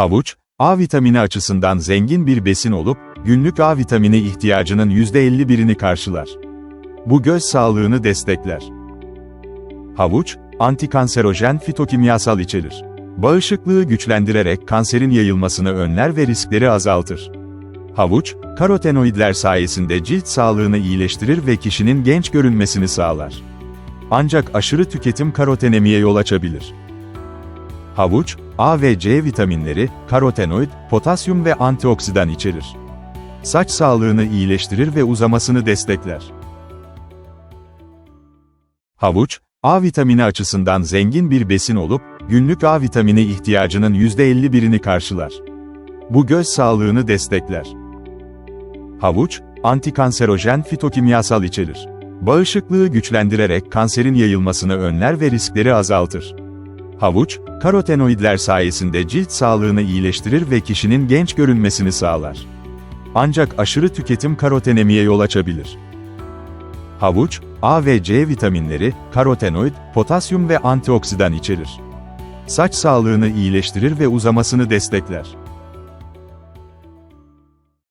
Havuç, A vitamini açısından zengin bir besin olup, günlük A vitamini ihtiyacının %51'ini karşılar. Bu göz sağlığını destekler. Havuç, antikanserojen fitokimyasal içerir. Bağışıklığı güçlendirerek kanserin yayılmasını önler ve riskleri azaltır. Havuç, karotenoidler sayesinde cilt sağlığını iyileştirir ve kişinin genç görünmesini sağlar. Ancak aşırı tüketim karotenemiye yol açabilir. Havuç, A ve C vitaminleri, karotenoid, potasyum ve antioksidan içerir. Saç sağlığını iyileştirir ve uzamasını destekler. Havuç, A vitamini açısından zengin bir besin olup, günlük A vitamini ihtiyacının %51'ini karşılar. Bu göz sağlığını destekler. Havuç, antikanserojen fitokimyasal içerir. Bağışıklığı güçlendirerek kanserin yayılmasını önler ve riskleri azaltır. Havuç, karotenoidler sayesinde cilt sağlığını iyileştirir ve kişinin genç görünmesini sağlar. Ancak aşırı tüketim karotenemiye yol açabilir. Havuç, A ve C vitaminleri, karotenoid, potasyum ve antioksidan içerir. Saç sağlığını iyileştirir ve uzamasını destekler.